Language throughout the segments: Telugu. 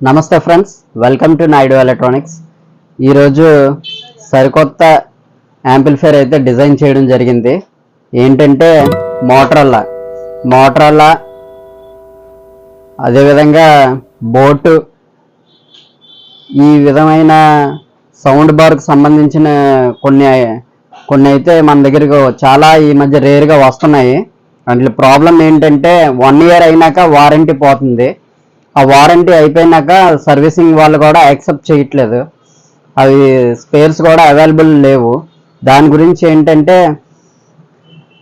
Namaste friends welcome to Naidu Electronics. ఈరోజు సరికొత్త యాంప్లిఫైర్ అయితే డిజైన్ చేయడం జరిగింది. ఏంటంటే మోటరల్లా మోటరల్లా అదేవిధంగా బోటు. ఈ విధమైన సౌండ్ బార్కు సంబంధించిన కొన్ని కొన్ని అయితే మన దగ్గరకు చాలా ఈ మధ్య రేర్గా వస్తున్నాయి. అందులో ప్రాబ్లం ఏంటంటే వన్ ఇయర్ అయినాక వారంటీ పోతుంది. ఆ వారంటీ అయిపోయినాక సర్వీసింగ్ వాళ్ళు కూడా యాక్సెప్ట్ చేయట్లేదు. అవి స్పేర్స్ కూడా అవైలబుల్ లేవు. దాని గురించి ఏంటంటే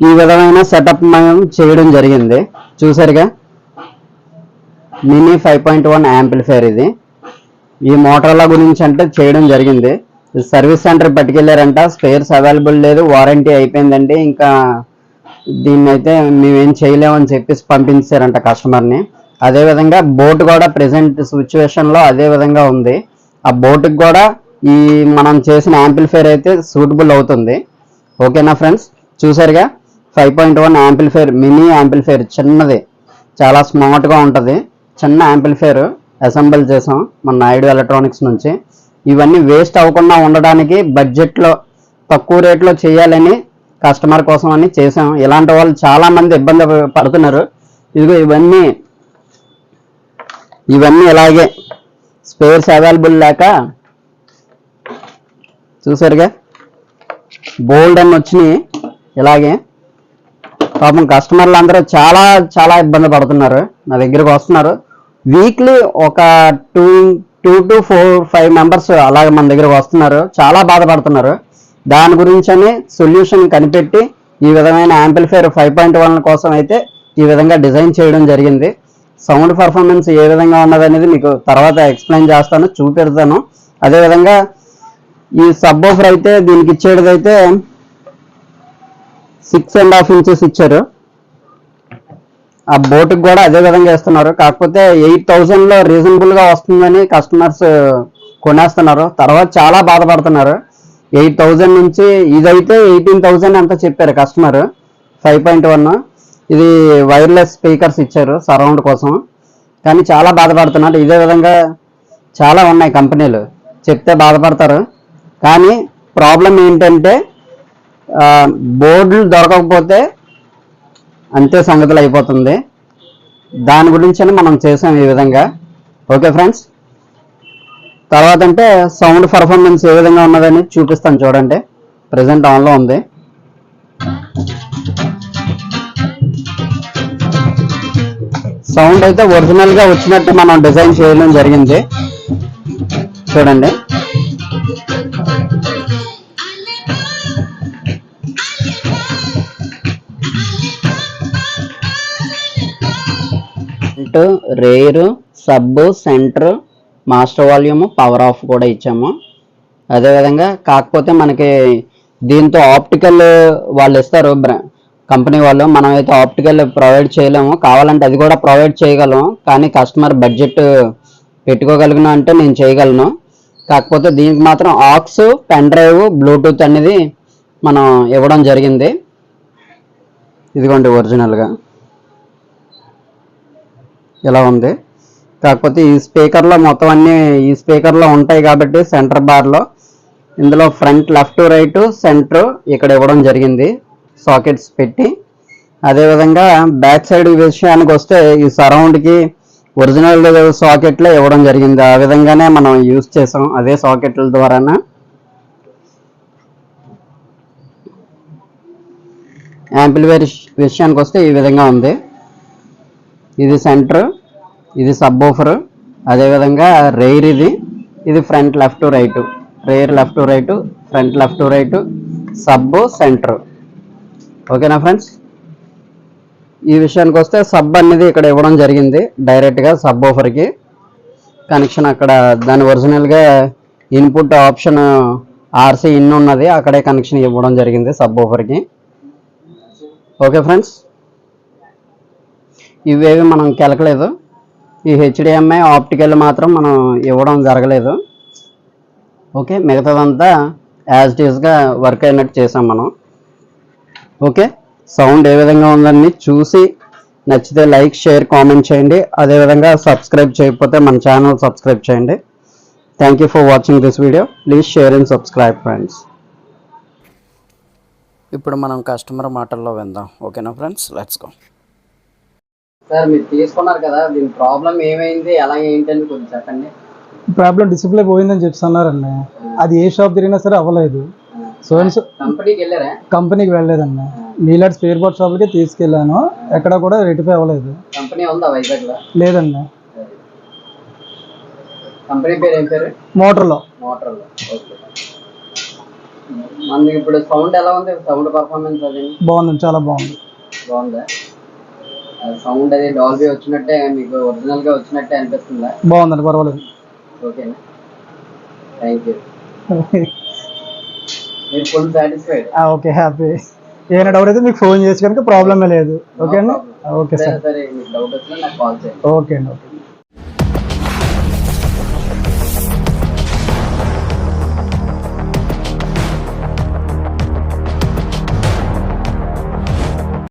ఈ విధమైన సెటప్ మనం చేయడం జరిగింది. చూసారుగా? Mini five point one amplifier ఇది. ఈ మోటార్ల గురించి అంటే చేయడం జరిగింది. సర్వీస్ సెంటర్ పట్టుకెళ్ళారంట. స్పేర్స్ అవైలబుల్ లేదు. వారంటీ అయిపోయిందండి. ఇంకా దీన్ని అయితే మేమేం చేయలేమని చెప్పేసి పంపించారంట కస్టమర్ని. అదేవిధంగా బోట్ కూడా ప్రజెంట్ సిచ్యువేషన్లో అదే విధంగా ఉంది. ఆ బోట్కి కూడా ఈ మనం చేసిన యాంప్లిఫైర్ అయితే సూటబుల్ అవుతుంది. ఓకేనా ఫ్రెండ్స్ చూసారుగా? Five point one amplifier mini amplifier చిన్నది. చాలా స్మార్ట్గా ఉంటుంది. చిన్న యాంప్లిఫైర్ అసెంబుల్ చేసాం మన నాయుడు ఎలక్ట్రానిక్స్ నుంచి. ఇవన్నీ వేస్ట్ అవ్వకుండా ఉండడానికి బడ్జెట్లో తక్కువ రేట్లో చేయాలని కస్టమర్ కోసం అని చేసాం. ఇలాంటి వాళ్ళు చాలామంది ఇబ్బంది పడుతున్నారు. ఇదిగో ఇవన్నీ ఇవన్నీ ఇలాగే స్పేర్స్ అవైలబుల్ లేక చూసారుగా? బోల్డ్ అని వచ్చినాయి ఇలాగే. పాపం కస్టమర్లు అందరూ చాలా చాలా ఇబ్బంది పడుతున్నారు. నా దగ్గరకు వస్తున్నారు. వీక్లీ ఒక two two to four five members అలాగే మన దగ్గరకు వస్తున్నారు. చాలా బాధపడుతున్నారు. దాని గురించని సొల్యూషన్ కనిపెట్టి ఈ విధమైన యాంప్లిఫైర్ ఫైవ్ పాయింట్ వన్ కోసం అయితే ఈ విధంగా డిజైన్ చేయడం జరిగింది. సౌండ్ పర్ఫార్మెన్స్ ఏ విధంగా ఉన్నదనేది మీకు తర్వాత ఎక్స్ప్లెయిన్ చేస్తాను చూపెడతాను. అదేవిధంగా ఈ సబ్ ఆఫర్ అయితే దీనికి ఇచ్చేది అయితే సిక్స్ అండ్ హాఫ్ ఇంచెస్ ఇచ్చారు. ఆ బోటుకు కూడా అదే విధంగా ఇస్తున్నారు కాకపోతే ఎయిట్ థౌజండ్లో రీజనబుల్గా వస్తుందని కస్టమర్స్ కొనేస్తున్నారు. తర్వాత చాలా బాధపడుతున్నారు. ఎయిట్ థౌజండ్ నుంచి ఇదైతే ఎయిటీన్ థౌజండ్ అంత చెప్పారు కస్టమర్ ఫైవ్ పాయింట్ వన్ ఇది వైర్లెస్ స్పీకర్స్ ఇచ్చారు సరౌండ్ కోసం. కానీ చాలా బాధపడుతున్నారు. ఇదే విధంగా చాలా ఉన్నాయి కంపెనీలు. చెప్తే బాధపడతారు. కానీ ప్రాబ్లం ఏంటంటే బోర్డులు దొరకకపోతే అంతే సంగతులు అయిపోతుంది. దాని గురించి మనం చేసాం ఈ విధంగా. ఓకే ఫ్రెండ్స్ తర్వాత అంటే సౌండ్ పర్ఫార్మెన్స్ ఏ విధంగా ఉన్నదని చూపిస్తాను చూడండి. ప్రజెంట్ ఆన్లో ఉంది. సౌండ్ అయితే ఒరిజినల్గా వచ్చినట్టు మనం డిజైన్ చేయడం జరిగింది. చూడండి. Rear sub centre master volume power off కూడా ఇచ్చాము. అదేవిధంగా కాకపోతే మనకి దీంతో ఆప్టికల్ వాళ్ళు ఇస్తారు కంపెనీ వాళ్ళు మనం అయితే ఆప్టికల్ ప్రొవైడ్ చేయలేము. కావాలంటే అది కూడా ప్రొవైడ్ చేయగలం కానీ కస్టమర్ బడ్జెట్ పెట్టుకోగలిగిన అంటే నేను చేయగలను. కాకపోతే దీనికి మాత్రం ఆక్స్ పెన్ డ్రైవ్ బ్లూటూత్ అనేది మనం ఇవ్వడం జరిగింది. ఇదిగోండి ఒరిజినల్గా ఇలా ఉంది. కాకపోతే ఈ స్పీకర్లో మొత్తం అన్ని ఈ స్పీకర్లో ఉంటాయి కాబట్టి సెంటర్ బార్లో ఇందులో ఫ్రంట్ లెఫ్ట్ రైట్ సెంటర్ ఇక్కడ ఇవ్వడం జరిగింది. సాకెట్స్ పెట్టి అదేవిధంగా బ్యాక్ సైడ్ విషయానికి వస్తే ఈ సరౌండ్కి ఒరిజినల్ సాకెట్లే ఇవ్వడం జరిగింది. ఆ విధంగానే మనం యూజ్ చేసాం. అదే సాకెట్ల ద్వారాన. యాంప్లిఫైర్ విషయానికి వస్తే ఈ విధంగా ఉంది. ఇది సెంటర్ ఇది సబ్ ఓఫర్ అదేవిధంగా రెయిర్ ఇది. ఇది front left right rear left right front left right sub centre ఓకేనా ఫ్రెండ్స్? ఈ విషయానికి వస్తే సబ్ అనేది ఇక్కడ ఇవ్వడం జరిగింది. డైరెక్ట్గా సబ్ ఓఫర్కి కనెక్షన్ అక్కడ దాని ఒరిజినల్గా ఇన్పుట్ ఆప్షన్ ఆర్సీ ఇన్ ఉన్నది. అక్కడే కనెక్షన్ ఇవ్వడం జరిగింది సబ్ ఓఫర్కి ఓకే ఫ్రెండ్స్? ఇవేవి మనం కెలకలేదు ఈ హెచ్డిఎంఐ ఆప్టికల్ మాత్రం మనం ఇవ్వడం జరగలేదు. ఓకే మిగతాదంతా యాజ్ ఇట్ వర్క్ అయినట్టు చేసాం మనం. ఓకే? సౌండ్ ఏ విధంగా ఉందని చూసి నచ్చితే లైక్ షేర్ కామెంట్ చేయండి. అదేవిధంగా సబ్స్క్రైబ్ చేయకపోతే మన ఛానల్ సబ్స్క్రైబ్ చేయండి. Thank you for watching this video please share and subscribe friends ఇప్పుడు మనం కస్టమర్ మాటల్లో విందాం. ఓకేనా ఫ్రెండ్స్ లెట్స్ గో సార్ మీరు తీసుకున్నారు కదా దీని ప్రాబ్లం ఏమైంది? ఎలా ఏంటని కొంచెం చెప్పండి. ప్రాబ్లం డిస్ప్లే పోయిందని చెప్తున్నారండి అది ఏ షాప్ తిరిగినా సరే అవ్వలేదు. సో కంపెనీకి వెళ్ళారా? కంపెనీకి వెళ్ళలేదండి. నీలాంటి స్పేర్ పార్ట్ షాప్కి తీసుకెళ్ళాను. ఎక్కడ కూడా రెటిఫై అవ్వలేదు. లేదండి. కంపెనీ పేరు ఏం పేరు? మోటార్లో. మోటార్లో. మనకి ఇప్పుడు సౌండ్ ఎలా ఉంది? సౌండ్ పర్ఫార్మెన్స్ అది? బాగుంది చాలా బాగుంది. బాగుందా? సౌండ్ అది డాల్బీ వచ్చినట్టే మీకు ఒరిజినల్గా వచ్చినట్టే అనిపిస్తుందా? బాగుందండి పర్వాలేదు. ఓకేనా? Thank you. Okay happy. ఏమైనా డౌట్ అయితే మీకు ఫోన్ చేసి కనుక ప్రాబ్లమే లేదు. ఓకే అండి ఓకే సరే ఓకే అండి ఓకే.